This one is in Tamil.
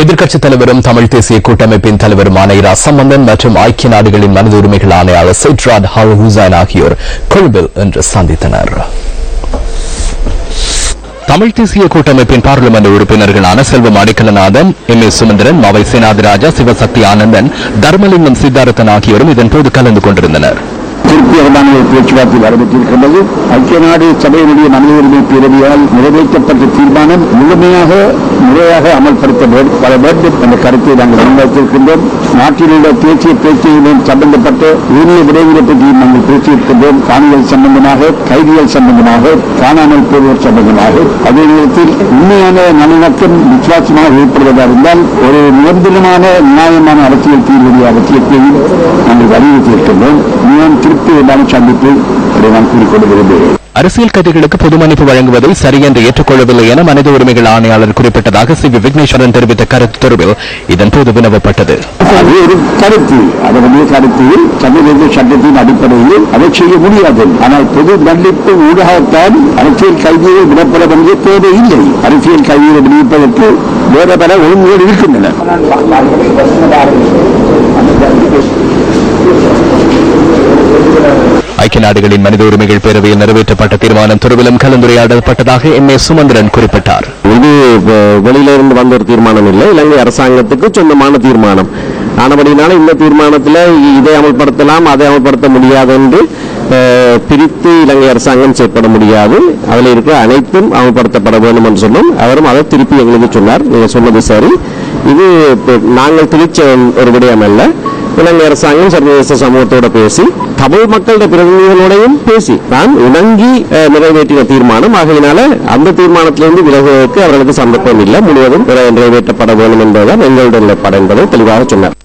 எதிர்க்கட்சித் தலைவரும் தமிழ் தேசிய கூட்டமைப்பின் தலைவருமான இரா சம்பந்தன் மற்றும் ஐக்கிய நாடுகளின் மனித உரிமைகள் ஆணையாளர் சிட்ராட் ஹல் ஹுசைன் ஆகியோர் கொழும்பில் இன்று சந்தித்தனர். தமிழ் தேசிய கூட்டமைப்பின் பாராளுமன்ற உறுப்பினர்களான செல்வம் அடிக்கலநாதன் எம் ஏ சுமந்திரன் மாவை சேனாதிராஜா சிவசக்தி ஆனந்தன் தர்மலிங்கம் சித்தார்த்தன் ஆகியோரும் இதன்போது கலந்து கொண்டிருந்தனர். திருப்திகரமான ஒரு பேச்சுவார்த்தை நடைபெற்றிருக்கின்றது ஐக்கிய நாடு சபையினுடைய மனித உரிமை பேரவையால் நிறைவேற்றப்பட்ட தீர்மானம் முழுமையாக முறையாக அமல்படுத்த வர வேண்டும் என்ற கருத்தை நாங்கள் முன்வைத்திருக்கின்றோம். நாட்டில் உள்ள தேசிய பேச்சுடன் சம்பந்தப்பட்ட உரிய விடயங்களை பற்றியும் நாங்கள் பேசியிருக்கின்றோம். காணிகள் சம்பந்தமாக கைதிகள் சம்பந்தமாக காணாமல் போவோர் சம்பந்தமாக. அதே நேரத்தில் உண்மையான நல்லிணக்கம் விசுவாசமாக ஏற்படுவதாக இருந்தால் ஒரு நிரந்தரமான நியாயமான அரசியல் தீர்வுடைய அவசியத்தையும் நாங்கள் வலியுறுத்தியிருக்கின்றோம். நான் கூறிக்கொண்டு விரும்புகிறேன் அரசியல் கைதிகளுக்கு பொது மன்னிப்பு வழங்குவதை சரியென்று ஏற்றுக்கொள்ளவில்லை என மனித உரிமைகள் ஆணையாளர் குறிப்பிட்டதாக சி வி விக்னேஸ்வரன் தெரிவித்த கருத்து தொடர்பில் இதன்போது வினவப்பட்டது. அது ஒரு கருத்து. அதனுடைய கருத்து சமூக சட்டத்தின் அடிப்படையில் அதை செய்ய முடியாது. ஆனால் பொது மன்னிப்பு ஊடகத்தால் அரசியல் கைதியை விடப்பட வேண்டிய தேவையில்லை அரசியல் கைதியை விடுவிப்பதற்கு வேற பல ஒழுங்குகள் இருக்கின்றன. ஐக்கிய நாடுகளின் மனித உரிமைகள் பேரவையில் நிறைவேற்றப்பட்ட தீர்மானம் தொடர்பிலும் கலந்துரையாடப்பட்டதாக எம். ஏ. சுமந்திரன் குறிப்பிட்டார். இது வெளியிலிருந்து வந்த ஒரு தீர்மானம் இல்லை. இலங்கை அரசாங்கத்துக்கு சொந்தமான தீர்மானம். ஆனபடினால இந்த தீர்மானத்தில் இதை அமல்படுத்தலாம் அதை அமல்படுத்த முடியாது என்று பிரித்து இலங்கை அரசாங்கம் செயற்பட முடியாது. அதில் இருக்கிற அனைத்தும் அமல்படுத்தப்பட வேண்டும் என்று சொன்னோம். அவரும் அதை திருப்பி எங்களுக்கு சொன்னார். நீங்கள் சொன்னது சரி. இது நாங்கள் திணிச்ச ஒரு விடயம் அல்ல. இலங்கை அரசாங்கம் சர்வதேச சமூகத்தோட பேசி தமிழ் மக்களுடைய பிரதிநிதிகளோடையும் பேசி தான் இணங்கி நிறைவேற்றின தீர்மானம். ஆகையினால அந்த தீர்மானத்திலிருந்து விலகுவதற்கு அவர்களுக்கு சந்தர்ப்பம் இல்லை. முழுவதும் நிறைவேற்றப்பட வேண்டும் என்பதுதான் எங்களுடைய நிலைப்பாடு என்பதை தெளிவாக சொன்னார்.